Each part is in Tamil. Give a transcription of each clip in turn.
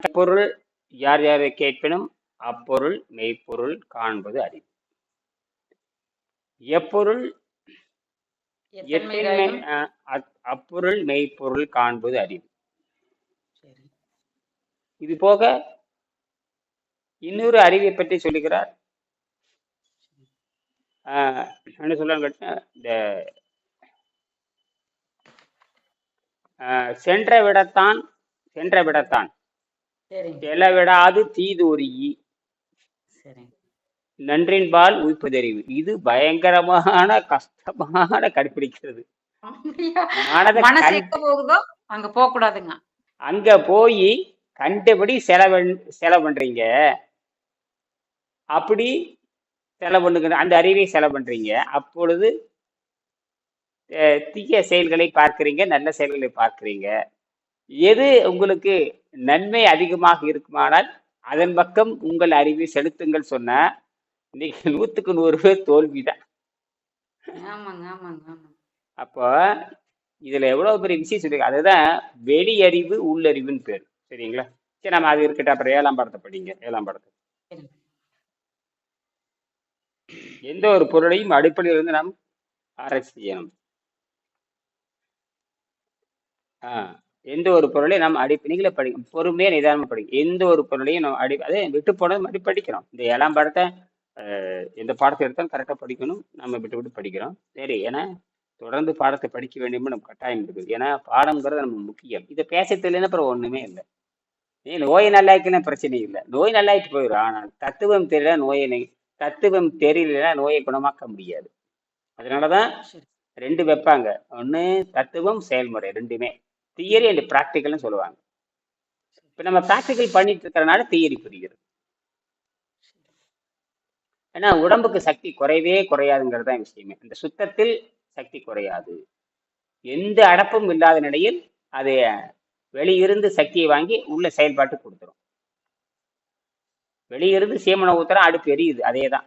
பொருள் யார் யாரை கேட்பினும் அப்பொருள் மெய்ப்பொருள் காண்பது அறிவு. எப்பொருள் எத்தன்மை எத்தன்மையாயினும் அப்பொருள் மெய்ப்பொருள் காண்பது அறிவு. சரி. இது போக இன்னொரு அறிவை பற்றி சொல்லுகிறார். ஆஹ், என்ன கேட்டா, இந்த ஆஹ், சென்ற விடத்தான் சென்ற விடத்தான். விடாது தீதொரி. சரிங்க. நன்றின்பால் உய்ப்பதறிவு. இது பயங்கரமான கஷ்டமான கடைபிடிக்கிறது அங்க போக கூடாதுங்க அங்க போய் கண்டபடி செலவு செலவு பண்றீங்க. அப்படி செலவு பண்ணுங்க அந்த அறிவை செலவு பண்றீங்க. அப்பொழுது தீய செயல்களை பார்க்கிறீங்க நல்ல செயல்களை பார்க்கிறீங்க. எது உங்களுக்கு நன்மை அதிகமாக இருக்குமானால் அதன் பக்கம் உங்கள் அறிவை செலுத்துங்கள் சொன்னா இன்னைக்கு நூத்துக்கு நூறு பேர் தோல்விதான். அப்போ இதுல எவ்வளவு பெரிய விஷயம் சொல்லிருக்கு அதுதான் வெளியறிவு உள்ளறிவுன்னு பேர். சரிங்களா? சரி நம்ம அது இருக்கட்டும். அப்புறம் ஏழாம் படத்தை படிங்க. ஏழாம் படத்தை. எந்த ஒரு பொருளையும் அடிப்படையில் இருந்து நாம் ஆராய்ச்சி செய்யணும் ஆ. எந்த ஒரு பொருளையும் நாம் அடி நீங்களே படிங்க. பொறுமையா நிதானமா படிங்க. எந்த ஒரு பொருளையும் நம்ம அடி அதே விட்டு போனது மாதிரி படிக்கிறோம். இந்த ஏழாம் படத்தை எந்த பாடத்தை எடுத்தாலும் கரெக்டாக படிக்கணும். நம்ம விட்டு விட்டு படிக்கிறோம். சரி ஏன்னா தொடர்ந்து பாடத்தை படிக்க வேண்டியது நம்ம கட்டாயம் இருக்குது. ஏன்னா பாடம்ங்கிறது நம்ம முக்கியம். இதை பேச தெரியலன்னா அப்புறம் ஒண்ணுமே இல்லை. நீ நோய் நல்லாய்க்கலாம் பிரச்சனை இல்லை. நோய் நல்லாயிட்டு போயிடும். ஆனால் தத்துவம் தெரியல நோயை தத்துவம் தெரியலன்னா நோயை குணமாக்க முடியாது. அதனாலதான் சரி. ரெண்டு வைப்பாங்க. ஒன்று தத்துவம் செயல்முறை ரெண்டுமே. தியரி அண்ட் ப்ராக்டிக்கல்னு சொல்லுவாங்க. இப்போ நம்ம ப்ராக்டிக்கல் பண்ணிட்டு இருக்கிறனால தியரி புரிகிறது. ஏன்னா உடம்புக்கு சக்தி குறையவே குறையாதுங்கிறது தான் விஷயமே. இந்த சுத்தத்தில் சக்தி குறையாது. எந்த அடப்பும் இல்லாத நிலையில் அது வெளியிருந்து சக்தியை வாங்கி உள்ள செயல்பாட்டு கொடுத்துரும். வெளியிருந்து சீமனை ஊத்துறான் அடுப்பு எரியுது. அதே தான்.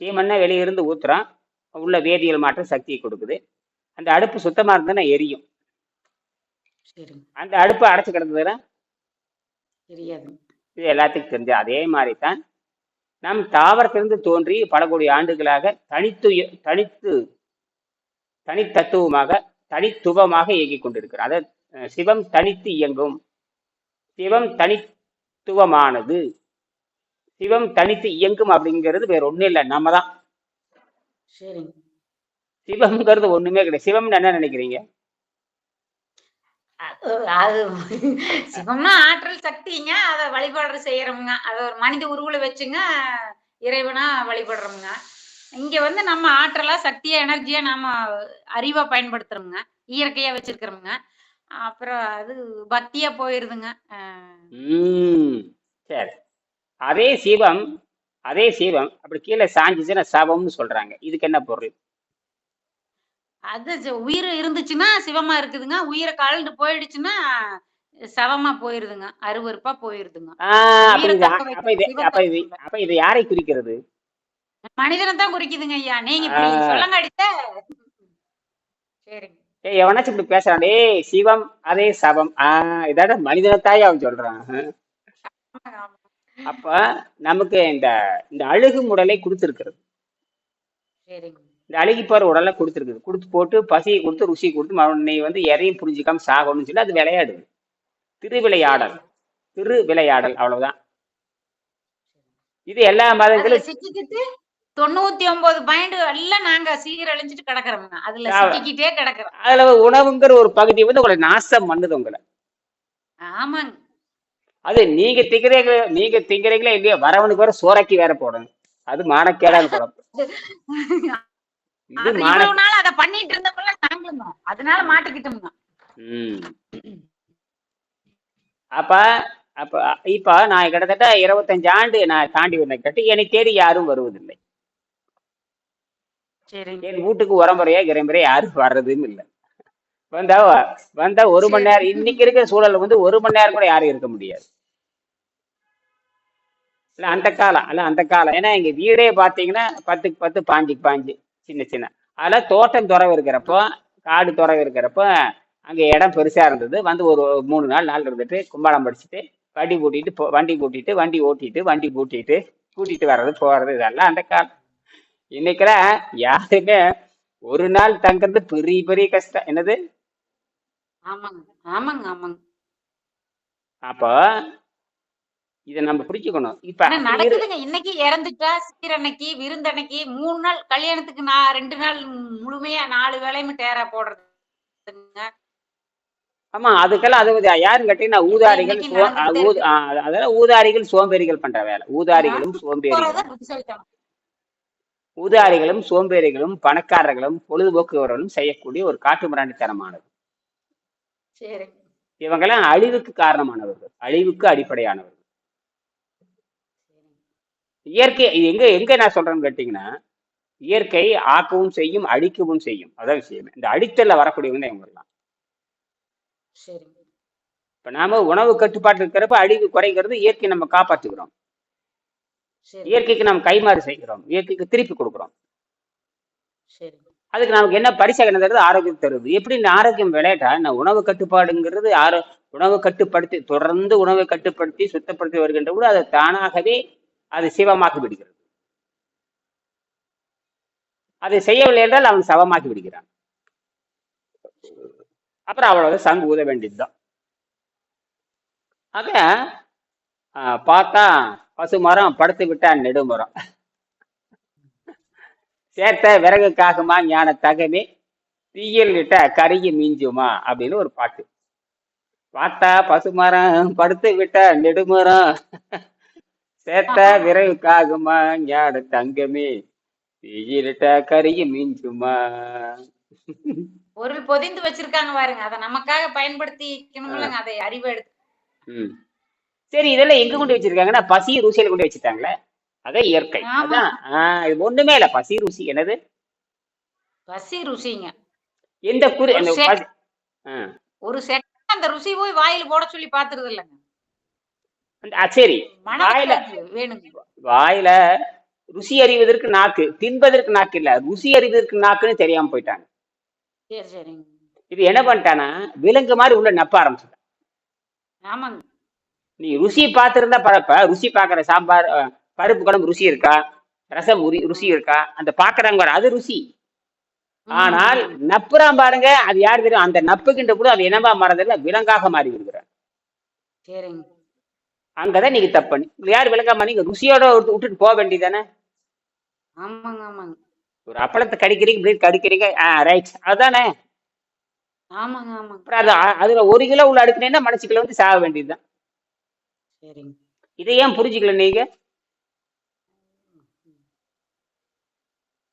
சீமனை வெளியிருந்து ஊத்துறான் உள்ள வேதியியல் மாற்றம் சக்தியை கொடுக்குது. அந்த அடுப்பு சுத்தமாக இருந்ததுன்னா எரியும். சரிங்க. அந்த அடுப்பு அடைச்சு கிடந்ததுன்னா? தெரியாதுங்க இது எல்லாத்துக்கும் தெரிஞ்ச அதே மாதிரி தான் நம் தாவரத்திலிருந்து தோன்றி பல கோடி ஆண்டுகளாக தனித்து தனித்து தனித்தத்துவமாக தனித்துவமாக இயங்கிக் கொண்டிருக்கிறார் அதாவது சிவம் தனித்து இயங்கும். சிவம் தனித்துவமானது. சிவம் தனித்து இயங்கும் அப்படிங்கிறது வேற ஒண்ணும் இல்லை. நம்ம தான். சிவம்ங்கிறது ஒண்ணுமே கிடையாது. சிவம்னு என்ன நினைக்கிறீங்க? அது அது சிவம்னா ஆற்றல் சக்திங்க அதை வழிபாடு செய்யறோமுங்க அத ஒரு மனித உருவுல வச்சுங்க இறைவனா வழிபடுறோமுங்க இங்க வந்து நம்ம ஆற்றலா சக்தியா எனர்ஜியா நாம அறிவா பயன்படுத்துறோம்ங்க இயற்கையா வச்சிருக்கிறோம்ங்க அப்புறம் அது பக்தியா போயிருதுங்க. சரி. அதே சிவம் அதே சிவம் அப்படி கீழே சாஞ்சிச்சுன்னா சவம்னு சொல்றாங்க. இதுக்கு என்ன பொருள்? அது உயிர் இருந்துச்சுன்னா சிவமா இருக்குதுங்க. உயிரை கலந்து போயிடுச்சுன்னா சவமா போயிருதுங்க. அருவருப்பா போயிருதுங்க. அப்ப இது யாரை குறிக்கிறது? மனிதனை தான் குறிக்குதுங்க ஐயா. நீங்க சொல்லங்க அடித்த சரிங்க. ஏய் எவனாச்சும் இப்படி பேசுறான். டேய் சிவம் அதே சவம். ஆஹ் இதாட மனிதனத்தாய் அவன் சொல்றான். அப்ப நமக்கு இந்த இந்த அழுகு உடலை கொடுத்துருக்கிறது. சரிங்க. இந்த அழுகி போற உடலை கொடுத்துருக்குது. கொடுத்து போட்டு பசியை கொடுத்து ருசி கொடுத்து நீ வந்து எதையும் புரிஞ்சிக்காம சாகணும்னு சொல்லி அது விளையாடுது. திருவிளையாடல். திரு விளையாடல் அவ்வளவுதான். இது எல்லா மதங்களும் தொண்ணூத்தி ஒன்பது பாயிண்ட் எல்லாம் நாங்க சீரழிஞ்சிட்டு கிடக்குறோம்ங்க. அதுல சிக்கிக்கிட்டே கிடக்குறோம். அதுல உணவுங்கிற ஒரு பகுதி வந்து உங்களை நாசம் பண்ணுது உங்களை. ஆமாங்க. அது நீங்க திங்கிறீங்களே நீங்க திங்கிறீங்களே இல்லையோ வரவனுக்கு வேற சோறாக்கி வேற போடணும். அது மானக்கேடான குழப்பம் இவ்வளவு நாள் அதை பண்ணிட்டு இருந்தவங்கள நாங்களும். தான். அதனால மாட்டிக்கிட்டோம்ங்க ம். அப்ப அப்ப இப்ப நான் கிட்டத்தட்ட இருபத்தஞ்சு ஆண்டு நான் தாண்டி வந்தேன். கட்டி என்னை தேடி யாரும் வருவதில்லை. என் வீட்டுக்கு உரம்புறையா கிரம்புறையா யாரும் வர்றதும் இல்லை. வந்தா வந்தா ஒரு மணி நேரம் இன்னைக்கு இருக்கிற சூழல்ல வந்து ஒரு மணி நேரம் கூட யாரும் இருக்க முடியாது. இல்ல அந்த காலம் அல்ல அந்த காலம். ஏன்னா எங்க வீடே பாத்தீங்கன்னா பத்துக்கு பத்து பாஞ்சுக்கு பாஞ்சு. சின்ன சின்ன. அதில் தோட்டம் துறவு இருக்கிறப்போ காடு துறவு இருக்கிறப்போ அங்க இடம் பெருசா இருந்தது. வந்து ஒரு மூணு நாள் நாள் இருந்துட்டு கும்பாளம் படிச்சுட்டு வண்டி பூட்டிட்டு போ வண்டி பூட்டிட்டு வண்டி ஓட்டிட்டு வண்டி பூட்டிட்டு கூட்டிட்டு வர்றது போறது இதெல்லாம் அந்த காலம். இன்னைக்கெல்லாம் யாருமே ஒரு நாள் தங்குறது பெரிய பெரிய கஷ்டம். என்னது? ஆமாங்க ஆமாங்க ஆமாங்க. அப்போ இதை நம்ம புரிஞ்சுக்கணும் இப்ப நடக்குதுங்க? இன்னைக்கு இறந்துட்டா சீரன்னைக்கு விருந்தன்னைக்கு மூணு நாள் கல்யாணத்துக்கு நான் ரெண்டு நாள் முழுமையா நாலு வேலையும் டேரா போடுறதுங்க. ஆமா அதுக்கெல்லாம் அது யாருன்னு கேட்டீங்கன்னா ஊதாரிகள் அதெல்லாம் ஊதாரிகள் சோம்பேறிகள் பண்ற வேலை. ஊதாரிகளும் சோம்பேறிகளும். ஊதாரிகளும் சோம்பேறிகளும் பணக்காரர்களும் பொழுதுபோக்குவர்களும் செய்யக்கூடிய ஒரு காட்டுமிராண்டித்தனமானது சரி. இவங்கெல்லாம் அழிவுக்கு காரணமானவர்கள். அழிவுக்கு அடிப்படையானவர்கள். இயற்கை இது எங்க எங்க நான் சொல்றேன்னு கேட்டீங்கன்னா இயற்கை ஆக்கவும் செய்யும் அழிக்கவும் செய்யும். அதான் விஷயம். இந்த அடித்தல்ல வரக்கூடியவங்க தான் இவங்கெல்லாம் இப்ப நாம உணவு கட்டுப்பாட்டு இருக்கிறப்ப அழிவு குறைகிறது இயற்கை நம்ம காப்பாற்றுகிறோம் இயற்கைக்கு நாம் கைமாறு செய்கிறோம். இயற்கைக்கு திருப்பி கொடுக்குறோம். அதுக்கு நமக்கு என்ன பரிசு என்ன தருது. ஆரோக்கியம் தருது எப்படி இந்த ஆரோக்கியம் விளையாட்டா நான் உணவு கட்டுப்பாடுங்கிறது ஆரோ உணவு கட்டுப்படுத்தி தொடர்ந்து உணவை கட்டுப்படுத்தி சுத்தப்படுத்தி வருகின்ற கூட அது தானாகவே அது சிவமாக்கி விடுகிறது. அதை செய்யவில்லை என்றால் அவன் சவமாக்கி விடுகிறான். அப்புறம் அவ்வளவு சங்கு ஊத வேண்டியதுதான். ஆக பார்த்தா பசு மரம் படுத்து விட்டா நெடுமரம். சேர்த்த விறகு காகுமா ஞான தகமே தீயில் இட்ட கருகி மிஞ்சுமா அப்படின்னு ஒரு பாட்டு. பார்த்தா பசுமரம் படுத்து விட்ட நெடுமரம். சேர்த்த விறகு காகுமா ஞான தங்கமே. தீயிலிட்ட கருகி மிஞ்சுமா? பொருள் பொதிந்து வச்சிருக்காங்க பாருங்க. அதை நமக்காக பயன்படுத்திக்கணும்லங்க அதை அறிவு எடுத்து. சரி இதெல்லாம் எங்க கொண்டு வச்சிருக்காங்கன்னா பசி ருசியில கொண்டு வச்சுட்டாங்களே. அதான் இயற்கை. அதான். இது ஒண்ணுமே இல்ல. பசி ருசி. என்னது? பசி ருசிங்க. எந்த குறி ஒரு செகண்ட் அந்த ருசி போய் வாயில போட சொல்லி பாத்துறது இல்லைங்க சரி. வாயில வாயில ருசி அறிவதற்கு நாக்கு தின்பதற்கு நாக்கு இல்ல ருசி அறிவதற்கு நாக்குன்னு தெரியாம போயிட்டாங்க. இது என்ன பண்ணிட்டானா விலங்கு மாதிரி உள்ள நப்ப ஆரம்பிச்சுட்டான் ஆமாங்க. நீ ருசி பார்த்திருந்தா பரப்ப ருசி பார்க்கற சாம்பார் பருப்பு குழம்பு ருசி இருக்கா? ரசம் ருசி இருக்கா? அந்த பாக்குறாங்க அது ருசி. ஆனால் நப்புறான் பாருங்க அது யார் தெரியும்? அந்த நப்புகின்ற கூட அது என்னவா மாறதில்ல விலங்காக மாறி விடுகிறார் சரிங்க. அங்கதான் நீங்க தப்பு பண்ணி யார் விலங்காம நீங்க ருசியோட விட்டு- விட்டுட்டு போக வேண்டியதானே ஆமாங்க ஆமாங்க. ஒரு அப்பளத்தை கடிக்கிறீங்க இப்படி கடிக்கிறீங்க. ஆ ரைட் அதானே? ஆமாங்க ஆமாங்க. அப்புறம் அது அதுல ஒரு கிலோ உள்ள அடுக்குனீங்கன்னா மனசுக்குள்ள வந்து சாக வேண்டியதுதான். சரிங்க. இதை ஏன் புரிஞ்சுக்கல நீங்க?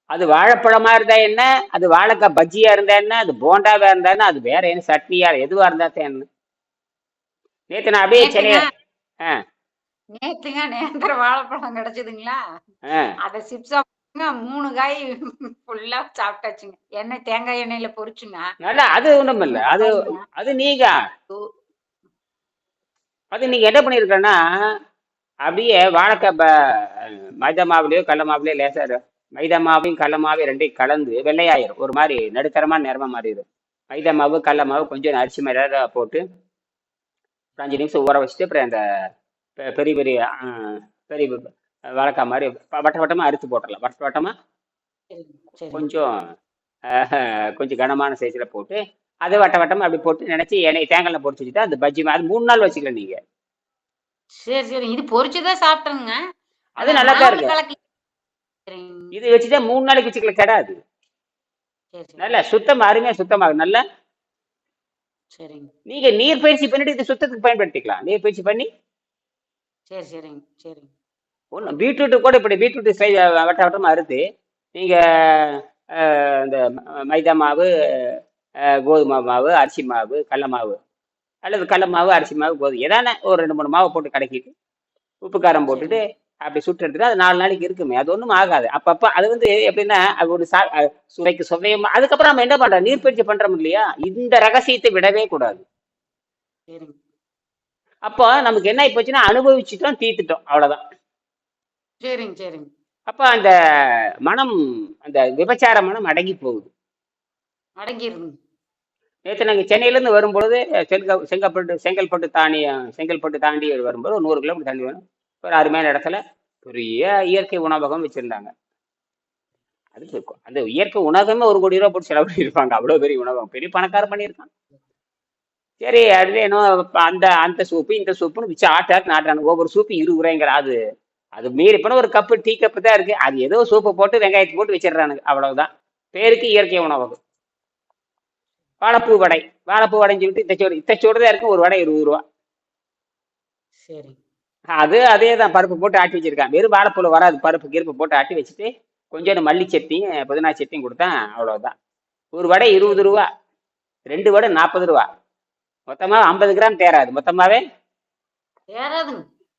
அது வாழைப்பழமா இருந்தா என்ன? அது வாழைக்காய் பஜ்ஜியா இருந்தா என்ன? அது போண்டாவா இருந்தா என்ன? அது வேற என்ன சட்னியா எதுவா இருந்தா என்ன? நேத்து நான் அப்படியே சென்னை நேத்துங்க நேந்திர வாழைப்பழம் கிடைச்சதுங்களா? அத சிப்ஸா மூணு காய் ஃபுல்லா சாப்பிட்டாச்சுங்க. எண்ணெய் தேங்காய் எண்ணெயில பொரிச்சுங்க. நல்லா அது ஒண்ணும் இல்ல. அது அது நீங்க அது நீங்க என்ன பண்ணிருக்கன்னா அப்படியே வாழைக்காய் மைதா மாவுலயோ கடல மாவுலயோ லேசா மைதா மாவையும் கடல மாவையும் ரெண்டையும் கலந்து வெள்ளையாயிரும். ஒரு மாதிரி நடுத்தரமான நிறமா மாறிடும். மைதா மாவு கடல மாவு கொஞ்சம் அரிசி மாதிரி போட்டு ஒரு அஞ்சு நிமிஷம் ஊற வச்சுட்டு அப்புறம் அந்த பெரிய பெரிய பெரிய வாழைக்காய் மாதிரி வட்ட வட்டமா அறுத்து போட்டுடலாம். வட்ட வட்டமா சரிங்க சரி. கொஞ்சம் கொஞ்சம் கனமான சைஸ்ல போட்டு அதை வட்ட வட்டமா அப்படி போட்டு நினைச்சு எண்ணெய் தேங்காய்ல பொரிச்சு வச்சுட்டா அந்த பஜ்ஜி அது மூணு நாள் வச்சுக்கலாம் நீங்க. சரி சரி. இது பொரிச்சுதான் சாப்பிட்டேங்க. அது நல்லா தான் இருக்கு. இது வச்சுட்டா மூணு நாளைக்கு வச்சுக்கல சரி நல்ல சுத்தம் அருமையா சுத்தமாகும் நல்ல சரிங்க. நீங்க நீர் பயிற்சி பண்ணிட்டு இது சுத்தத்துக்கு பயன்படுத்திக்கலாம். நீர் பயிற்சி பண்ணி. சரி சரிங்க சரிங்க. ஒன்று பீட்ரூட்டு கூட இப்படி பீட்ரூட் சை வட்ட வட்டமா அறுத்து நீங்க ஆஹ், இந்த மைதா மாவு கோதுமை மாவு அரிசி மாவு கடல மாவு அல்லது கடல மாவு அரிசி மாவு கோதுமை ஏதான ஒரு ரெண்டு மூணு மாவு போட்டு கலக்கிட்டு உப்பு காரம் போட்டுட்டு அப்படி சுட்டு எடுத்துட்டு அது நாலு நாளைக்கு இருக்குமே. அது ஒன்றும் ஆகாது. அப்பப்போ அது வந்து எப்படின்னா அது ஒரு சா சுவைக்கு சுவையும் அதுக்கப்புறம் நம்ம என்ன பண்றோம்? நீர்ப்பயிற்சி பண்றோம் இல்லையா? இந்த ரகசியத்தை விடவே கூடாது. அப்போ நமக்கு என்ன போச்சுன்னா அனுபவிச்சுட்டோம் தீர்த்துட்டோம். அவ்வளவுதான். சரிங்க சரிங்க. அப்போ அந்த மனம் அந்த விபச்சார மனம் அடங்கி போகுது. அடங்கிருங்க. நேற்று நாங்கள் சென்னையிலேருந்து வரும்பொழுது செங்க செங்கப்பட்டு செங்கல்பட்டு தாண்டி செங்கல்பட்டு தாண்டி வரும்போது நூறு கிலோமீட்டர் தாண்டி வரும் ஒரு அருமையான இடத்துல பெரிய இயற்கை உணவகம் வச்சுருந்தாங்க. அது அந்த இயற்கை உணவகமே ஒரு கோடி ரூபா போட்டு செலவு பண்ணியிருப்பாங்க அவ்வளோ பெரிய உணவகம். பெரிய பணக்காரம் பண்ணியிருக்கான். சரி அது என்ன அந்த அந்த சூப்பு இந்த சூப்புன்னு வச்சு ஆட்டாக்கு நாட்டுறாங்க ஒவ்வொரு சூப்பு இருபது அது அது மீறி போன ஒரு கப்பு டீ கப்பு தான் இருக்கு. அது ஏதோ சூப்பை போட்டு வெங்காயத்தை போட்டு வச்சிடுறானுங்க. அவ்வளவுதான். பேருக்கு இயற்கை உணவகம். வாழைப்பூ வடை. வாழைப்பூ வடைன்னு சொல்லிட்டு இத்தச்சோடு இத்தச்சோடு தான் இருக்கு ஒரு வடை இருபது ரூபா. சரி. அது அதே தான் பருப்பு போட்டு ஆட்டி வச்சிருக்கான். வெறும் வாழைப்பூல வராது பருப்பு கிருப்பு போட்டு ஆட்டி வச்சுட்டு கொஞ்சோண்டு மல்லி சட்னியும் புதினா சட்னியும் கொடுத்தேன் அவ்வளவுதான். ஒரு வடை இருபது ரூபா ரெண்டு வடை நாற்பது ரூபா. மொத்தமா ஐம்பது கிராம் தேராது. மொத்தமாவே?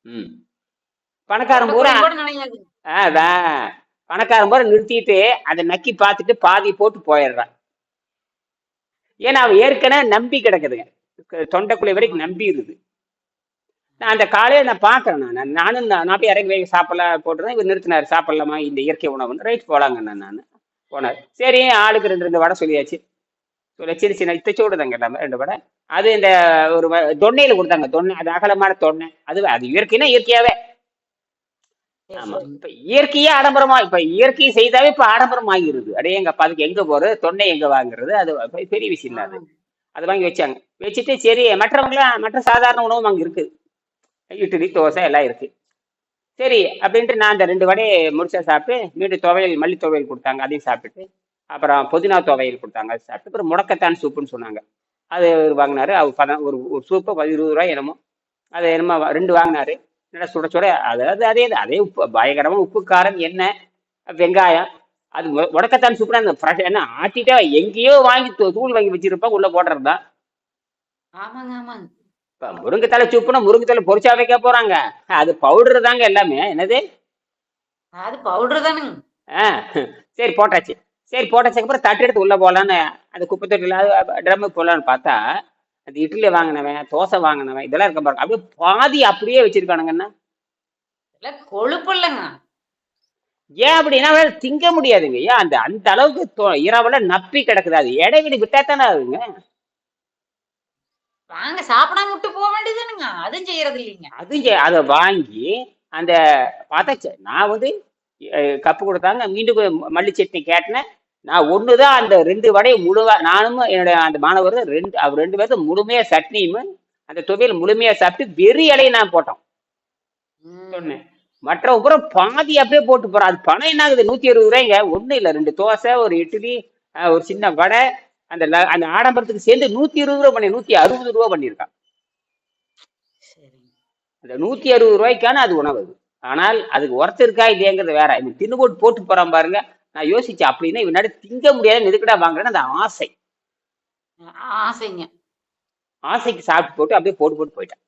ம். பணக்காரன் பூரா அதான். பணக்காரன் பூரா நிறுத்திட்டு அதை நக்கி பார்த்துட்டு பாதி போட்டு போயிடுறான். ஏன்னா அவன் ஏற்கனவே நம்பி கிடக்குதுங்க. தொண்டைக்குள்ளே வரைக்கும் நம்பி இருக்குது. நான் அந்த காலையில நான் பார்க்கறேன் நான் நானும் நான் போய் இறங்கி போய் சாப்பிடலாம் போட்டுருந்தேன். இவர் நிறுத்தினார் சாப்பிடலாமா? இந்த இயற்கை உணவுன்னு. ரைட் போலாங்க நான் போனார். சரி ஆளுக்கு ரெண்டு ரெண்டு வடை சொல்லியாச்சு. சொல்ல சின்ன சின்ன இத்தச்சோடு தாங்க எல்லாமே ரெண்டு வடை. அது இந்த ஒரு தொன்னையில கொடுத்தாங்க தொன்னை அது அகலமான தொன்னை அது அது இயற்கைன்னா இயற்கையாவே. ஆமா. இப்ப இயற்கையே ஆடம்பரமா இப்ப இயற்கை செய்தாவே இப்ப ஆடம்பரம் ஆகிருது அடே எங்க அப்பா அதுக்கு எங்க போறது? தொன்னை எங்க வாங்குறது? அது பெரிய விஷயம் தான் அது வாங்கி வச்சாங்க. வச்சுட்டு சரி மற்றவங்களாம் மற்ற சாதாரண உணவும் அங்க இருக்கு. இட்லி தோசை எல்லாம் இருக்கு. சரி அப்படின்ட்டு நான் அந்த ரெண்டு வடையை முடிச்சா சாப்பிட்டு மீண்டும் துவையல் மல்லி துவையல் கொடுத்தாங்க அதையும் சாப்பிட்டுட்டு அப்புறம் புதினா துவையல் கொடுத்தாங்க அது சாப்பிட்டு அப்புறம் முடக்கத்தான் சூப்புன்னு சொன்னாங்க. அது அவர் வாங்கினாரு அவர் பத ஒரு ஒரு சூப்பு இருபது ரூபாய் என்னமோ அது என்னமோ ரெண்டு வாங்கினாரு. நல்லா சுட சுட அதாவது அதே அதே உப்பு பயங்கரமாக உப்பு காரம் எண்ணெய் வெங்காயம் அது முடக்கத்தான் சூப்புனா அந்த ஃப்ரெஷ் என்ன ஆட்டிட்டா எங்கேயோ வாங்கி தூ- தூள் வாங்கி வச்சிருப்பா உள்ள போடுறது தான் ஆமாங்க ஆமாங்க. இப்ப முருங்கைத்தலை சூப்புனா முருங்கைத்தலை பொரிச்சா வைக்க போறாங்க. அது பவுடர் தாங்க எல்லாமே. என்னது? அது பவுடர் தானுங்க ஆ சரி போட்டாச்சு. சரி போட்டாச்சுக்கு அப்புறம் தட்டு எடுத்து உள்ள போகலான்னு அந்த குப்பை தொட்டில ட்ரம்மு போடலான்னு பார்த்தா அந்த இட்லி வாங்கினவன் தோசை வாங்கினவன் இதெல்லாம் இருக்க பாருங்க. அப்படியே பாதி அப்படியே வச்சிருக்கானுங்கண்ணா கொழுப்பு இல்லைங்க. ஏன் அப்படின்னா திங்க முடியாதுங்க. ஏன் அந்த அந்த அளவுக்கு இரவுல நப்பி கிடக்குது. அது இடைவெளி விட்டா தானே ஆகுங்க. வாங்க சாப்பிடாம விட்டு போக வேண்டியதுனுங்க அதுவும் செய்யறது இல்லைங்க அது ஏ- அதை வாங்கி அந்த பார்த்தா ச- நான் வந்து கப்பு கொடுத்தாங்க. மீண்டும் மல்லி சட்னி கேட்டேன். நான் ஒண்ணுதான் அந்த ரெண்டு வடையை முழுவா நானும் என்னுடைய அந்த மாணவர் ரெண்டு அவர் ரெண்டு பேர்த்தும் முழுமையா சட்னியும் அந்த துவையல் முழுமையா சாப்பிட்டு வெறி இலையை நான் போட்டோம். சொன்னேன். மற்ற அப்புறம் பாதி அப்படியே போட்டு போறோம் அது பணம் என்ன ஆகுது நூத்தி அறுபது ரூபாய்ங்க. ஒண்ணும் இல்ல. ரெண்டு தோசை ஒரு இட்லி ஒரு சின்ன வடை அந்த அந்த ஆடம்பரத்துக்கு சேர்ந்து நூத்தி இருபது ரூபா பண்ணி நூத்தி அறுபது ரூபா பண்ணியிருக்கான். அந்த நூத்தி அறுபது ரூபாய்க்கான அது உணவு அது. ஆனால் அதுக்கு ஒர்த் இருக்கா இல்லையாங்கிறது வேற. இந்த தின்னு போட்டு போட்டு போறான் பாருங்க. நான் யோசிச்சேன் அப்படின்னா இவனால திங்க முடியாத எதுக்கடா வாங்குறேன்னு அந்த ஆசை. ஆசைங்க. ஆசைக்கு சாப்பிட்டு போட்டு அப்படியே போட்டு போட்டு போயிட்டான்.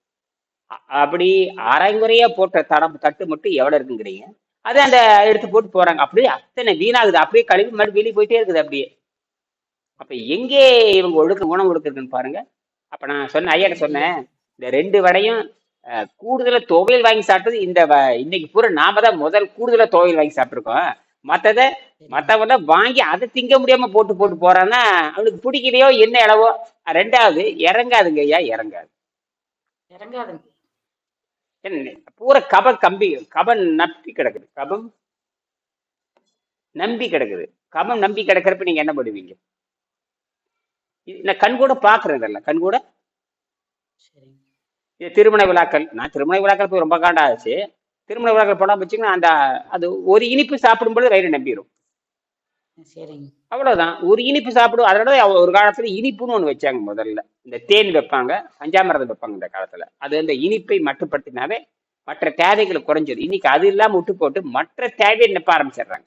அப்படி அரைங்குறையா போட்ட தடம் தட்டு மட்டும் எவ்வளவு இருக்குங்கிறீங்க. அது அந்த எடுத்து போட்டு போறாங்க. அப்படியே அத்தனை வீணாகுது. அப்படியே கழுவி மறுபடியும் வெளியே போயிட்டே இருக்குது அப்படியே. அப்ப எங்கே இவங்க ஒழுக்க உணவு ஒழுக்குதுன்னு பாருங்க. அப்ப நான் சொன்னேன் ஐயாட்ட சொன்னேன் இந்த ரெண்டு வடையும் கூடுதலா துவையல் வாங்கி சாப்பிட்டது இந்த இன்னைக்கு பூரா நாம தான் முதல் கூடுதலா துவையல் வாங்கி சாப்பிட்டுருக்கோம். மத்தத மத்தவங்க வாங்கி அதை திங்க முடியாம போட்டு போட்டு போறான்னா அவனுக்கு பிடிக்கலையோ என்ன இளவோ? ரெண்டாவது இறங்காதுங்க ஐயா இறங்காது. இறங்காதுங்க. பூரா கப கம்பி கபம் நம்பி கிடக்குது கபம் நம்பி கிடக்குது. கபம் நம்பி கிடக்கிறப்ப நீங்க என்ன பண்ணுவீங்க? நான் கண் கூட பாக்குறதில்ல கண் கூட? இது திருமண விழாக்கள். நான் திருமண விழாக்கள் போய் ரொம்ப காண்டா ஆச்சு திருமண விழாக்கள் போனா வச்சுங்கன்னா அந்த அது ஒரு இனிப்பு சாப்பிடும்போது வயிறு நம்பிடும் சரிங்க. அவ்வளவுதான். ஒரு இனிப்பு சாப்பிடும் அதனால அவ- ஒரு காலத்துல இனிப்புன்னு ஒண்ணு வச்சாங்க முதல்ல. இந்த தேன் வைப்பாங்க பஞ்சாமிரதம் வைப்பாங்க இந்த காலத்துல. அது அந்த இனிப்பை மட்டுப்படுத்தினாவே மற்ற தேவைகள் குறைஞ்சது. இன்னைக்கு அது இல்லாம விட்டு போட்டு மற்ற தேவையை நிப்ப ஆரம்பிச்சிடுறாங்க.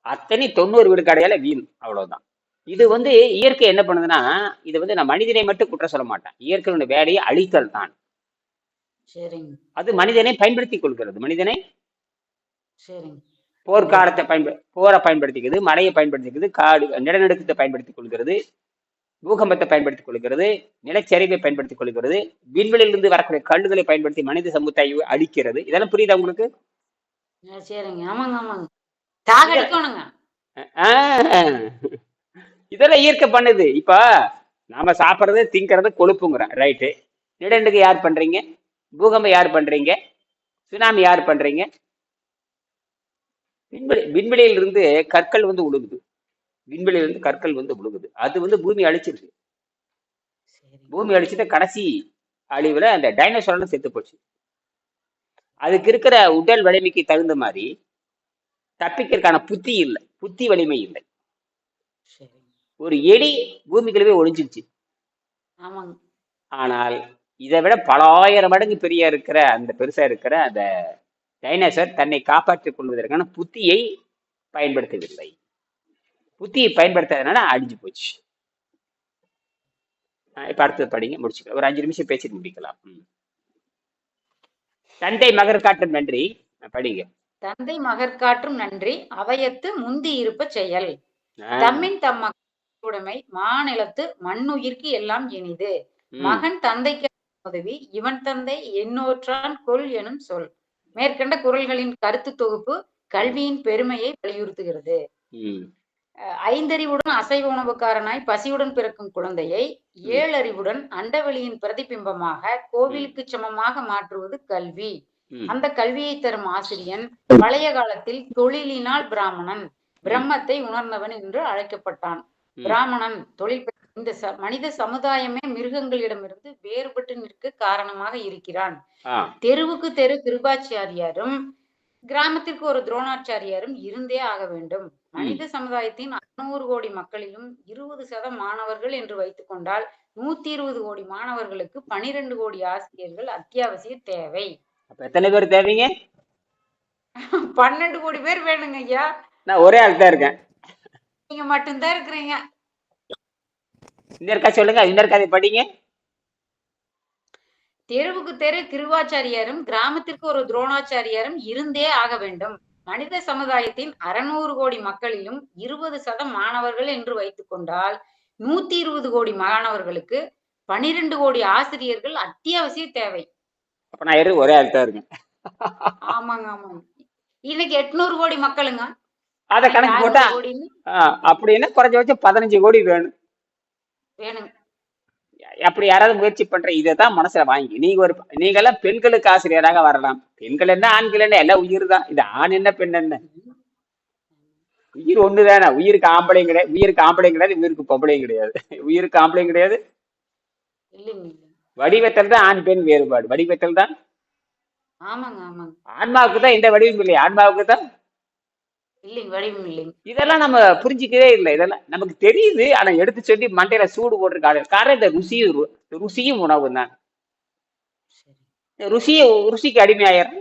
அத்தனை தொண்ணூறு வீடு கடையால வீண். அவ்வளவுதான். இது வந்து இயற்கை என்ன பண்ணுதுன்னா இது வந்து நான் மனிதனை மட்டும் குற்றம் சொல்ல மாட்டேன். இயற்கையுடைய வேலையை அழித்தல் தான். அது மனிதனை பயன்படுத்திக் கொள்கிறது. மனிதனை போர்க்காலத்தை பயன்ப போரை பயன்படுத்திக்கிறது மழையை பயன்படுத்திக்கிறது காடு நிலநடுக்கத்தை பயன்படுத்திக் கொள்கிறது பூகம்பத்தை பயன்படுத்திக் கொள்கிறது நிலச்சரிவை பயன்படுத்திக் கொள்கிறது விண்வெளியிலிருந்து வரக்கூடிய கல்லுகளை பயன்படுத்தி மனித சமுதாயம் அழிக்கிறது. இதெல்லாம் புரியுதா உங்களுக்கு? சரிங்க. ஆமாங்க ஆமாங்க. இதெல்லாம் இயற்கை பண்ணுது. இப்ப நாம சாப்பிடுறது திங்கிறது கொழுப்புங்கிறோம். ரைட்டு நிலநடுக்கு யார் பண்றீங்க? பூகம்பம் யார் பண்றீங்க? சுனாமி யார் பண்றீங்க? விண்வெளி விண்வெளியில இருந்து கற்கள் வந்து உழுகுது. விண்வெளியில இருந்து கற்கள் வந்து உழுகுது. அது வந்து பூமி அழிச்சிருது. சரி. பூமி அழிச்சிட்டு கடைசி அழிவுல அந்த டைனோசரெல்லாம் செத்து போச்சு. அதுக்கு இருக்கிற உடல் வலிமைக்கு தகுந்த மாதிரி தப்பிக்கிறதுக்கான புத்தி இல்லை. புத்தி வலிமை இல்லை. ஒரு எலி பூமிக்குள்ள போய் ஒளிஞ்சிருச்சு. ஆமாங்க. ஆனால் இதை விட பல ஆயிரம் மடங்கு பெரிய இருக்கிற அந்த பெருசா இருக்கிற அந்த டைனோசர் தன்னை காப்பாற்றிக் கொள்வதற்கான புத்தியை பயன்படுத்தவில்லை. புத்தியை பயன்படுத்தாதனால அழிஞ்சு போச்சு. இப்ப அடுத்தது படிங்க முடிச்சுக்கலாம். ஒரு அஞ்சு நிமிஷம் பேசிட்டு முடிக்கலாம். தந்தை மகர் காட்டும் நன்றி. படிங்க. தந்தை மகற்காற்றும் நன்றி. அவையத்து முந்தி இருப்ப செயல். தம்மின் தம் உடைமை மாநிலத்து மண்ணுயிர்க்கு எல்லாம் இனிது. மகன் தந்தைக்கு உதவி இவன் தந்தை எண்ணோற்றான் கொல் எனும் சொல். மேற்கண்ட குரல்களின் கருத்து தொகுப்பு கல்வியின் பெருமையை வலியுறுத்துகிறது. ஐந்தறிவுடன் அசைவ உணவுக்காரனாய் பசியுடன் பிறக்கும் குழந்தையை ஏழறிவுடன் அண்டவெளியின் பிரதிபிம்பமாக கோவிலுக்கு சமமாக மாற்றுவது கல்வி. அந்த கல்வியை தரும் ஆசிரியன் பழைய காலத்தில் தொழிலினால் பிராமணன் பிரம்மத்தை உணர்ந்தவன் என்று அழைக்கப்பட்டான். பிராமணன் தொழில் இந்த மனித சமுதாயமே மிருகங்களிடமிருந்து வேறுபட்டு நிற்க காரணமாக இருக்கிறான். தெருவுக்கு தெரு கிருபாச்சாரியாரும் கிராமத்திற்கு ஒரு துரோணாச்சாரியாரும் இருந்தே ஆக வேண்டும். மனித சமுதாயத்தின் அறுநூறு கோடி மக்களிலும் இருபது சதம் மாணவர்கள் என்று வைத்துக் கொண்டால் நூத்தி இருபது கோடி மாணவர்களுக்கு பனிரெண்டு கோடி ஆசிரியர்கள் அத்தியாவசிய தேவை. எத்தனை பேர் தேவைங்க? பன்னெண்டு கோடி பேர் வேணுங்க ஐயா நான் ஒரே ஆள் தான் இருக்கேன். நீங்க மட்டும்தான் இருக்கிறீங்க. இன்னொரு கதை சொல்லுங்க இன்னொரு கதை படிங்க. தெருவுக்கு தெரு கிருவாச்சாரியாரும் கிராமத்திற்கு ஒரு துரோணாச்சாரியாரும் இருந்தே ஆக வேண்டும். மனித சமுதாயத்தின் அறுநூறு கோடி மக்களிலும் இருபது சதம் மாணவர்கள் என்று வைத்துக் கொண்டால் நூத்தி இருபது கோடி மாணவர்களுக்கு பனிரெண்டு கோடி ஆசிரியர்கள் அத்தியாவசிய தேவை. அப்ப நான் இரு ஒரே இருக்கேன். ஆமாங்க ஆமாங்க. இன்னைக்கு எட்நூறு கோடி மக்களுங்க. அதை கணக்கு போட்டா அப்படின்னா குறைஞ்சபட்சம் பதினஞ்சு கோடி வேணும். அப்படி யாராவது முயற்சி பண்ற இதை தான் மனசுல வாங்கி நீங்க ஒரு நீங்க எல்லாம் பெண்களுக்கு ஆசிரியராக வரலாம். பெண்கள் என்ன ஆண்கள் என்ன எல்லாம் உயிர் தான். இது ஆண் என்ன பெண் என்ன? உயிர் ஒண்ணுதானே உயிருக்கு ஆம்பளையும் கிடையாது. உயிருக்கு ஆம்பளையும் கிடையாது உயிருக்கு பொம்பளையும் கிடையாது. உயிருக்கு ஆம்பளையும் கிடையாது. வடிவத்தில் தான் ஆண் பெண் வேறுபாடு. வடிவத்தில் தான்? ஆன்மாவுக்கு தான் எந்த வடிவம் இல்லை ஆன்மாவுக்கு தான் இல்லைங்க வடிவம் இல்லைங்க. இதெல்லாம் நம்ம புரிஞ்சிக்கவே இல்லை. இதெல்லாம் நமக்கு தெரியுது ஆனா எடுத்து சொல்லி மண்டையில சூடு போட்டிருக்காரு காரணம் இந்த ருசியும் ருசியும் உணவு தான் ருசியை ருசிக்கு அடிமையாயிரம்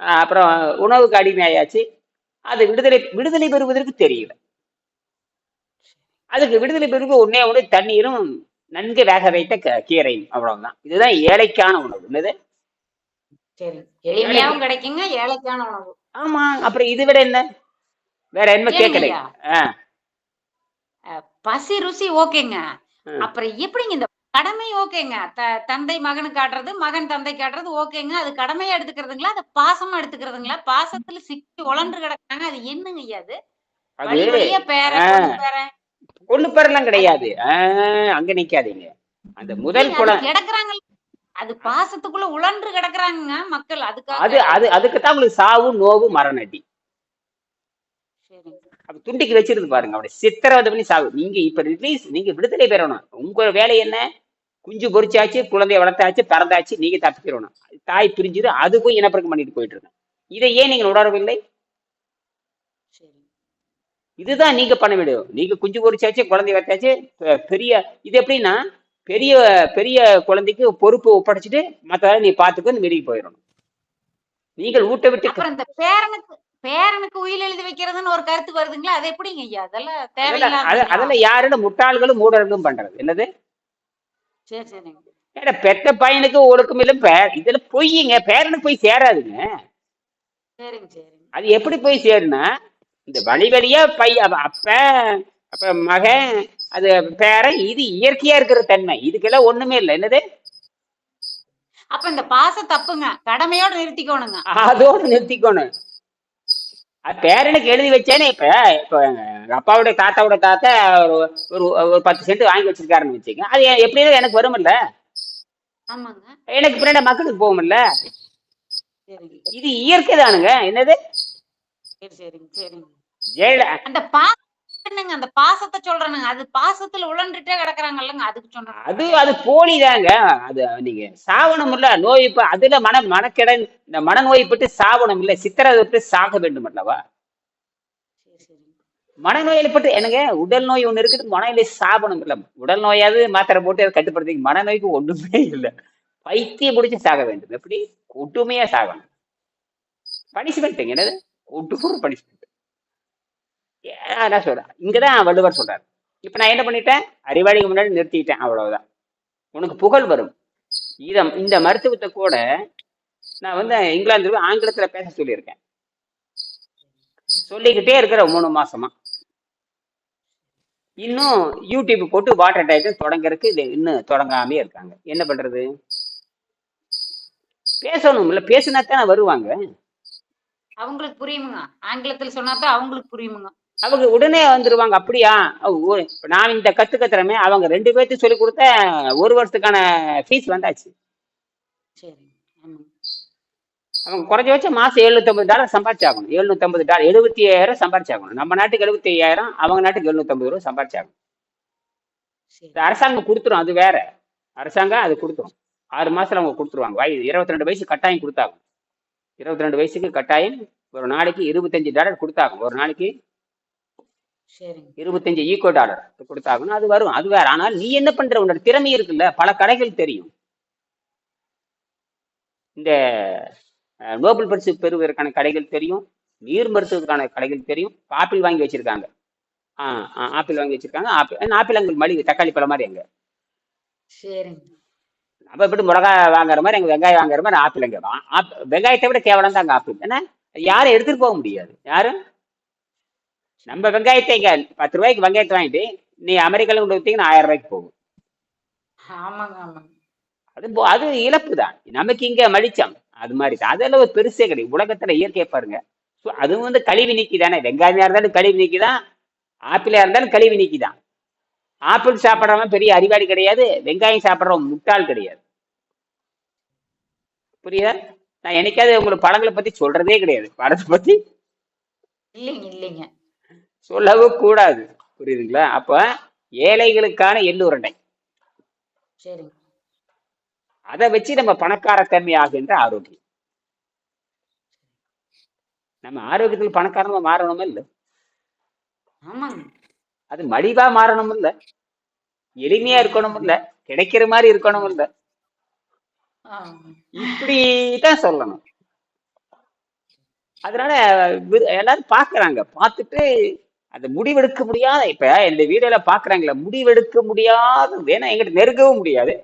அப்புறம் உணவுக்கு அடிமையாயாச்சு. அது விடுதலை விடுதலை பெறுவதற்கு தெரியல. அதுக்கு விடுதலை பெறுவது ஒன்னே ஒன்று தண்ணீரும் நன்கு வேக வைத்த கீரையும். அவ்வளவுதான். இதுதான் ஏழைக்கான உணவு. என்னது? சரி. எளிமையாவும் கிடைக்குங்க ஏழைக்கான உணவு. ஆமா அப்புறம் இது விட என்ன? வேற என்ன அஹ் பசி ருசி ஓகேங்க. அப்புறம் எப்படிங்க இந்த கடமை ஓகேங்க? த- தந்தை மகனுக்கு காட்டுறது மகன் தந்தை காட்டுறது ஓகேங்க. அது கடமையா எடுத்துக்கிறதுங்களா? அது பாசமா எடுத்துக்கிறதுங்களா? பாசத்துல சிக்கி உழன்று கிடக்காங்க அது என்னங்க ஐயா அது. பொண்ணு பேரெல்லாம் கிடையாது. அங்க நிக்காதீங்க. அந்த முதல் அது கிடக்குறாங்க. அது பாசத்துக்குள்ள உழன்று கிடக்குறாங்க மக்கள். அது அதுக்காக அது அதுக்கு தான் உங்களுக்கு சாவு நோவு மரணடி. சரிங்க. அப்ப துண்டிக்கு வச்சிருந்து பாருங்க அவனை சித்திரவதை பண்ணி சாவு. நீங்க இப்ப ரிலீஸ் நீங்க விடுதலை பெறணும். உங்க வேலை என்ன? குஞ்சு பொறிச்சாச்சு குழந்தைய வளர்த்தாச்சு பிறந்தாச்சு நீங்க தப்பிக்கிறணும் தாய் பிரிஞ்சுது அது போய் இனப்பெருக்கம் பண்ணிட்டு போயிட்டு இருக்கு. இதை ஏன் நீங்க உணரவில்லை? சரி. இதுதான் நீங்க பண்ண வேண்டும் நீங்க குஞ்சு பொறிச்சாச்சு குழந்தைய வளர்த்தாச்சு பெரிய இது எப்படின்னா பெரிய பெரிய குழந்தைக்கு பொறுப்பு ஒப்படைச்சிட்டு மத்த நீ பாத்துக்கன்னு வெளியே போயிடணும். நீங்கள் ஊட்ட விட்டு இந்த பேரனுக்கு பேரனுக்கு உயில் எழுதி வைக்கிறதுன்னு ஒரு கருத்து வருதுங்களா? அது எப்படிங்க ஐயா? அதெல்லாம் தேவையில்லாத அதெல்லாம் யாரோட? முட்டாள்களும் மூடர்களும் பண்றது. என்னது? சரி சரிங்க. ஏடா பெத்த பையனுக்கு ஒழுக்கம் இல்லை பே- இதுல பொய்யுங்க பேரனுக்கு போய் சேராதுங்க. சரிங்க சரிங்க. அது எப்படி போய் சேருனா இந்த வழி வழியா பைய அப்ப அப்ப மகன் அது பேரன் இது இயற்கையா இருக்கிற தன்மை. இதுக்கெல்லாம் ஒண்ணுமே இல்லை. என்னது? அப்ப இந்த பாசம் தப்புங்க. கடமையோட நிறுத்திக்கோணுங்க. அதோடு நிறுத்திக்கணும். பேரனுக்கு எழுதி வச்சேனே இப்ப. இப்ப அப்பாவுடைய தாத்தாவோட தாத்தா ஒரு ஒரு ஒரு பத்து சென்ட் வாங்கி வச்சிருக்காருன்னு வச்சுக்க அது எப்படியும் எனக்கு வரும்ல ஆமாங்க. எனக்கு பின்னாடி மக்களுக்கு போகும்ல இது இயற்கை தானுங்க. என்னது? சரி சரிங்க சரிங்க. ஜெயல அந்த பாசம் என்னங்க அந்த பாசத்தை சொல்றேனுங்க? அது பாசத்துல உழண்டுட்டே கிடக்குறாங்கல்லங்க அதுக்கு சொல்றேன் அது அது போலிதாங்க. அது நீங்க சாவணும் இல்ல நோய் இப்ப அதுல மன மனக்கிடன் இந்த மனநோய்ப்பட்டு சாவணும் இல்ல சித்திரை விட்டு சாக வேண்டும் அல்லவா? மனநோயில் பட்டு எனக்கு உடல் நோய் ஒண்ணு இருக்குது மனநிலை சாபனம் இல்ல. உடல் நோயாவது மாத்திரை போட்டு அதை கட்டுப்படுத்தி மனநோய்க்கு ஒண்ணுமே இல்லை. பைத்தியம் பிடிச்சு சாக வேண்டும். எப்படி? ஒட்டுமையா சாகணும். பனிஷ்மெண்ட் என்னது? ஒட்டுமொரு பனிஷ்மெண்ட். அதான் இங்கே இங்கதான் வள்ளுவர் சொல்றாரு. இப்ப நான் என்ன பண்ணிட்டேன்? அறிவாளிக்கு முன்னாடி நிறுத்திட்டேன் அவ்வளவுதான். உனக்கு புகழ் வரும். இத இந்த மருத்துவத்தை கூட நான் வந்து இங்கிலாந்து ஆங்கிலத்தில் ஆங்கிலத்துல பேச சொல்லியிருக்கேன். சொல்லிக்கிட்டே இருக்கிற மூணு மாசமா. இன்னும் யூடியூப் போட்டு வாட்டர் டயட்டும் தொடங்கறதுக்கு இது இன்னும் தொடங்காமே இருக்காங்க. என்ன பண்றது? பேசணும்ல பேசினா தானே வருவாங்க. அவங்களுக்கு புரியுமுங்க. ஆங்கிலத்தில் சொன்னா தான் அவங்களுக்கு புரியுமுங்க. அவங்க உடனே வந்துருவாங்க அப்படியா? நான் இந்த கத்து கத்துறமே அவங்க ரெண்டு பேர்த்துக்கு சொல்லி கொடுத்த ஒரு வருஷத்துக்கான ஃபீஸ் வந்தாச்சு. அவங்க குறைஞ்சபட்சம் மாசம் எழுநூத்தம்பது டாலர் சம்பாதிச்சாகணும். எழுநூத்தம்பது டாலர் எழுபத்தி ஐயாயிரம் சம்பாதிச்சாகணும். நம்ம நாட்டுக்கு எழுபத்தி ஐயாயிரம் அவங்க நாட்டுக்கு எழுநூத்தம்பது ரூபா சம்பாதிச்சாகணும். அரசாங்கம் கொடுத்துரும் அது வேற. அரசாங்கம் அது கொடுத்துரும். ஆறு மாசத்துல அவங்க கொடுத்துருவாங்க. வய இருபத்தி ரெண்டு வயசு கட்டாயம் கொடுத்தாகும் இருபத்தி ரெண்டு வயசுக்கு கட்டாயம் ஒரு நாளைக்கு இருபத்தஞ்சு டாலர் கொடுத்தாகும் ஒரு நாளைக்கு இருபத்தஞ்சு ஈகோ டாலர் கொடுத்தாகணும். அது வரும். அது வேற. ஆனால் நீ என்ன பண்ற? உன்னோட திறமை இருக்குல்ல. பல கடைகள் தெரியும். இந்த நோபல் பரிசு பெறுவதற்கான கடைகள் தெரியும். நீர் மருத்துவத்துக்கான கடைகள் தெரியும். ஆப்பிள் வாங்கி வச்சிருக்காங்க. ஆப்பிள் வாங்கி வச்சிருக்காங்க. ஆப்பிள் ஆப்பிள் அங்கே மளிகை தக்காளி பழம் மாதிரி அங்க. சரிங்க. நம்ம எப்படி மிளகா வாங்குற மாதிரி அங்க வெங்காயம் வாங்குற மாதிரி ஆப்பிள் ஆப்- வெங்காயத்தை விட கேவலம் தான் அங்க ஆப்பிள். ஏன்னா யாரும் எடுத்துட்டு போக முடியாது. யாரும் நம்ம வெங்காயத்தை பத்து ரூபாய்க்கு வெங்காயத்தை வாங்கிட்டு நீ அமெரிக்கால கொண்டு வித்தீங்கன்னா ஆயிரம் ரூபாய்க்கு போகும். அது அது இழப்பு தான். நமக்கு இங்க மடிச்சம் அது மாதிரி தான். அதெல்லாம் ஒரு பெருசே கிடையாது. உலகத்துல இயற்கையை பாருங்க. ஸோ அதுவும் வந்து கழிவு நீக்கி தானே. வெங்காயமா இருந்தாலும் கழிவு நீக்கி தான். ஆப்பிளா இருந்தாலும் கழிவு நீக்கி தான். ஆப்பிள் சாப்பிட்றவன் பெரிய அறிவாளி கிடையாது. வெங்காயம் சாப்பிட்றவன் முட்டாள் கிடையாது. புரியுதா? நான் என்னைக்காவது உங்களுக்கு பழங்களை பத்தி சொல்றதே கிடையாது. பழத்தை பத்தி. இல்லைங்க இல்லைங்க. சொல்லவும் கூடாது புரியுதுங்களா? அப்ப ஏழைகளுக்கான எள்ளு உருண்டை. சரிங்க அதை வச்சு நம்ம பணக்காரத்தன்மை ஆகுகின்ற ஆரோக்கியம். நம்ம ஆரோக்கியத்தில் பணக்காரமா மாறணும் இல்ல? அது மலிவா மாறணும் இல்ல? எளிமையா இருக்கணும் இல்ல? கிடைக்கிற மாதிரி இருக்கணும் இல்ல. இப்படிதான் சொல்லணும். அதனால எல்லாரும் பாக்குறாங்க பார்த்துட்டு அந்த முடிவெடுக்க முடியாத இப்ப இந்த வீடியோல பாக்குறாங்களே முடிவெடுக்க முடியாத வேணா எங்கிட்ட நெருங்கவும் முடியாது.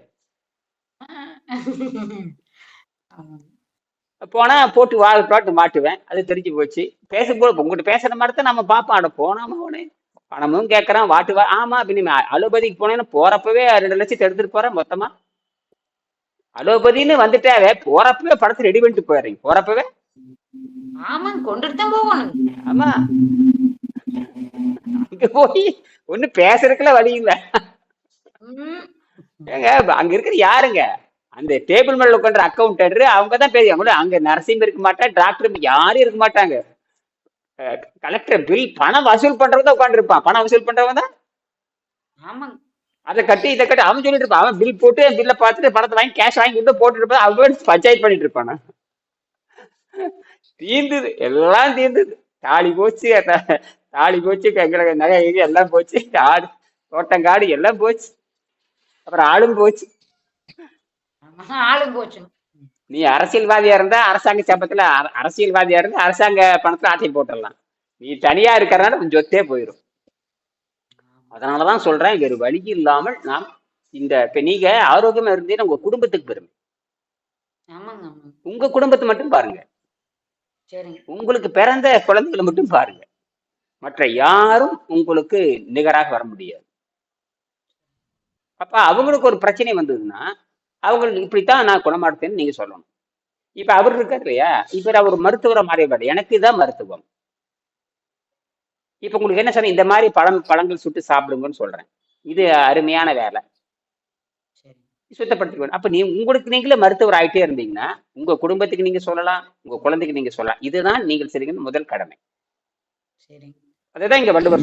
போனா போட்டு வா பாட்டு மாட்டுவேன் அது தெரிஞ்சு போச்சு. பேசும்போது உங்ககிட்ட பேசுற மாதிரி தான் நம்ம பார்ப்போம் அட போனாம அவனே. பணமும் கேட்கறான் வாட்டு வா ஆமா அப்படின்னு அலோபதிக்கு போனேன்னு போறப்பவே ரெண்டு லட்சத்தை எடுத்துட்டு போறேன் மொத்தமா. அலோபதின்னு வந்துட்டாவே போறப்பவே படத்தை ரெடி பண்ணிட்டு போயிடுறீங்க போறப்பவே. ஆமாங்க கொண்டுட்டு தான் போகணும். ஆமா. அங்க போய் ஒண்ணு பேசுறதுக்குள்ள வழி இல்ல. ஏங்க அங்க இருக்கிற யாருங்க? அந்த டேபிள் மேல உட்காந்துற அக்கௌண்டர் அவங்க தான் பேசி அவங்கள அங்க நர்சிங் இருக்க மாட்டா டாக்டர் யாரும் இருக்க மாட்டாங்க. கலெக்டர் பில் பணம் வசூல் பண்றவன் தான் உட்காந்து இருப்பான் பணம் வசூல் பண்றவன் தான் ஆமாங்க. அதை கட்டி இதை கட்டி அவன் சொல்லிட்டு இருப்பான். அவன் பில் போட்டு பில்ல பார்த்துட்டு பணத்தை வாங்கி கேஷ் வாங்கி கொண்டு போட்டுட்டு இருப்பான். அவன் பஞ்சாயத்து பண்ணிட்டு இருப்பான்? தீர்ந்தது எல்லாம் தீர்ந்தது தாலி போச்சு தாலி போச்சு எங்களை நகை எல்லாம் போச்சு. ஆடு தோட்டங்காடு எல்லாம் போச்சு. அப்புறம் ஆளும் போச்சு. ஆளும் போச்சுங்க நீ அரசியல்வாதியா இருந்தா அரசாங்க சம்பளத்துல அர- அரசியல்வாதியா இருந்தா அரசாங்க பணத்துல ஆட்சி போட்டுடலாம். நீ தனியா இருக்கிறனால உன் சொத்தே போயிடும் அதனாலதான் சொல்றேன் வேறு வழி இல்லாமல் நாம் இந்த இப்ப நீங்க ஆரோக்கியமா இருந்தீங்கன்னா உங்க குடும்பத்துக்கு பெருமை. உங்க குடும்பத்தை மட்டும் பாருங்க. உங்களுக்கு பிறந்த குழந்தைகளை மட்டும் பாருங்க. மற்ற யாரும் உங்களுக்கு நிகராக வர முடியாது. அப்ப அவங்களுக்கு ஒரு பிரச்சனை வந்ததுன்னா அவங்களுக்கு இப்படித்தான் நான் குணமாடுத்தேன்னு நீங்க சொல்லணும். இப்ப அவர் இருக்காரு இல்லையா? இப்ப அவர் மருத்துவரை மாறிவார் எனக்கு தான் மருத்துவம். இப்ப உங்களுக்கு என்ன சொன்னேன் இந்த மாதிரி பழம் பழங்கள் சுட்டு சாப்பிடுங்கன்னு சொல்றேன். இது அருமையான வேலை. சரி. சுத்தப்படுத்திக்கணும் அப்ப நீ உங்களுக்கு நீங்களே மருத்துவர் ஆயிட்டே இருந்தீங்கன்னா உங்க குடும்பத்துக்கு நீங்க சொல்லலாம் உங்க குழந்தைக்கு நீங்க சொல்லலாம். இதுதான் நீங்கள் செய்கிற முதல் கடமை. சரி. அதுதான் இங்க வள்ளுவர்.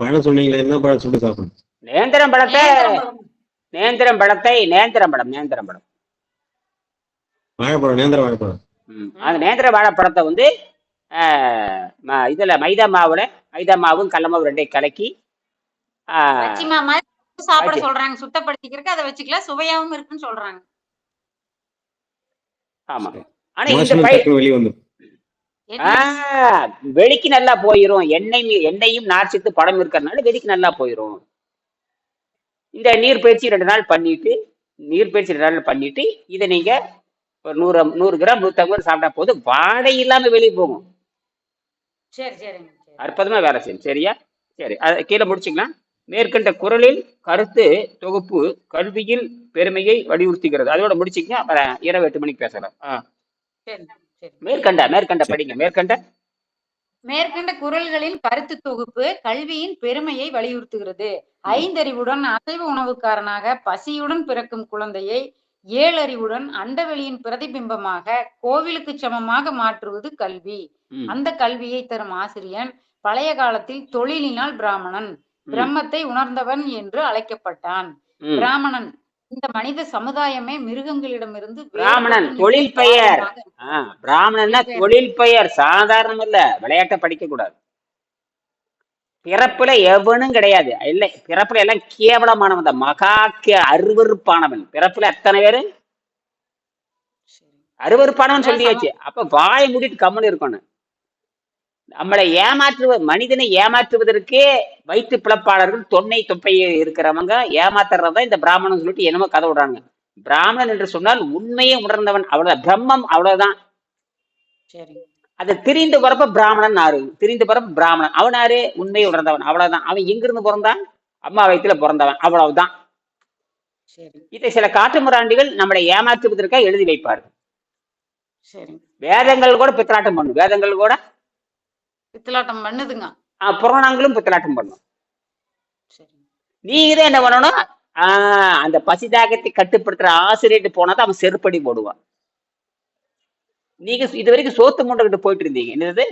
பழம் சொன்னீங்களே என்ன பழம் சுட்டு நேந்திரம் பழத்தை நேந்திரம் பழத்தை நேந்திரம் பழம் நேந்திரம் பழம். வாழைப்பழம் நேந்திர வாழைப்பழம். அந்த நேந்திர வாழைப்பழத்தை வந்து இதுல மைதா மாவுல மைதா மாவும் கடல மாவு ரெண்டையும் கலக்கி சாப்பிட. சொல்றாங்க. சுத்தப்படுத்திக்கிறதுக்கு அதை வச்சுக்கலாம். சுவையாவும் இருக்குன்னு சொல்றாங்க. ஆமா. ஆனா இந்த மோசம் வெளிக்கு நல்லா போயிரும். எண்ணெய் எண்ணெயும் நார்ச்சத்து படம் இருக்கிறதுனால வெளிக்கு நல்லா போயிரும். இந்த நீர் பயிற்சி ரெண்டு நாள் பண்ணிட்டு நீர் பயிற்சி ரெண்டு நாள் பண்ணிட்டு இதை நீங்க ஒரு நூறு நூறு கிராம் நூற்றம்பது கிராம் சாப்பிட்டா போதும். வாடை இல்லாம வெளியே போகும். சரி சரிங்க சரி. அற்புதமா வேலை செய்யும். சரியா? சரி அது கீழே முடிச்சுக்கலாம். மேற்கண்ட குரலில் கருத்து தொகுப்பு கல்வியில் பெருமையை வலியுறுத்துகிறது. அதோட முடிச்சுக்கங்க அப்புறம் இரவு எட்டு மணிக்கு பேசலாம். ஆ. மேற்கண்ட மேற்கண்ட படிங்க. மேற்கண்ட. மேற்கண்ட குரல்களின் கருத்து தொகுப்பு கல்வியின் பெருமையை வலியுறுத்துகிறது. ஐந்தறிவுடன் அசைவ உணவுக்காரனாக பசியுடன் பிறக்கும் குழந்தையை ஏழறிவுடன் அண்டவெளியின் பிரதிபிம்பமாக கோவிலுக்கு சமமாக மாற்றுவது கல்வி. அந்த கல்வியை தரும் ஆசிரியன் பழைய காலத்தில் தொழிலினால் பிராமணன் பிரம்மத்தை உணர்ந்தவன் என்று அழைக்கப்பட்டான். பிராமணன் இந்த மனித சமுதாயமே மிருகங்களிடமிருந்து பிராமணன், வேறுபட்டு தொழில் பெயர். பிராமணன்னா தொழில் பெயர். சாதாரணம் இல்ல விளையாட்ட படிக்க கூடாது. பிறப்புல எவனும் கிடையாது. இல்லை பிறப்புல எல்லாம் கேவலமானவன் தான். மகா கே அருவருப்பானவன். பிறப்புல அத்தனை பேரு? அதான் சொல்லியாச்சு. அப்ப வாயை மூடிட்டு கம்முன்னு இருக்கணும். நம்மளை ஏமாற்றுவ மனிதனை ஏமாற்றுவதற்கே வயிற்று பிளப்பாளர்கள் தொன்னை தொப்பை இருக்கிறவங்க. ஏமாத்துறதான் இந்த பிராமணன் சொல்லிட்டு என்னமோ கதை விடுறாங்க. பிராமணன் என்று சொன்னால் உண்மையை உணர்ந்தவன் அவ்வளவு பிரம்மம் அவ்வளவுதான். சரி. அது திரிந்து பிறப்ப பிராமணன் ஆறு திரிந்து பிறப்ப பிராமணன். அவன் ஆறு உண்மையை உணர்ந்தவன். அவ்வளவுதான். அவன் எங்கிருந்து பிறந்தான்? அம்மா வயித்துல பிறந்தவன். அவ்வளவுதான். சரி. இதை சில காட்டுமிராண்டிகள் நம்மளை ஏமாற்றுவதற்காக எழுதி வைப்பார்கள். சரி. வேதங்கள் கூட பித்தலாட்டம் பண்ணும். வேதங்கள் கூட பித்தலாட்டம் பண்ணுதுங்க. ஆஹ், புராணங்களும் பித்தலாட்டம் பண்ணும். நீங்க தான் என்ன பண்ணணும்? ஆஹ் அந்த பசிதாகத்தை கட்டுப்படுத்துற ஆசிரியர்கிட்ட போனா தான் அவன் செருப்படி போடுவான். நீங்க இது வரைக்கும் சோத்து முண்டகிட்ட போயிட்டு இருந்தீங்க. என்னது?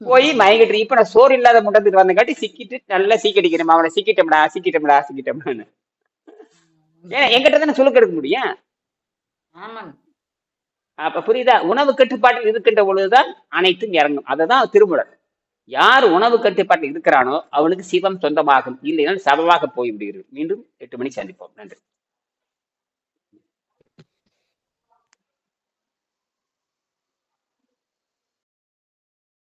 போய் மயங்கிட்டு இப்ப நான் சோறு இல்லாத முண்டத்துக்கு வந்தங்காட்டி சிக்கிட்டு நல்லா சீக்கடிக்கிறேன் அவனை சிக்கிட்டோம்டா சிக்கிட்டோம்டா சிக்கிட்டோம்டான்னு ஏன்னா எங்கிட்ட தானே சுழுக்கு எடுக்க முடியும்? அப்ப புரியுதா? உணவு கட்டுப்பாட்டில் இருக்கின்ற பொழுதுதான் அனைத்தும் இறங்கும். அததான் திருமுறை யார் உணவு கட்டுப்பாட்டில் இருக்கிறானோ அவனுக்கு சிவம் சொந்தமாகும். இல்லைனால் சபமாக போய் விடுகிறது மீண்டும் எட்டு மணி சந்திப்போம். நன்றி.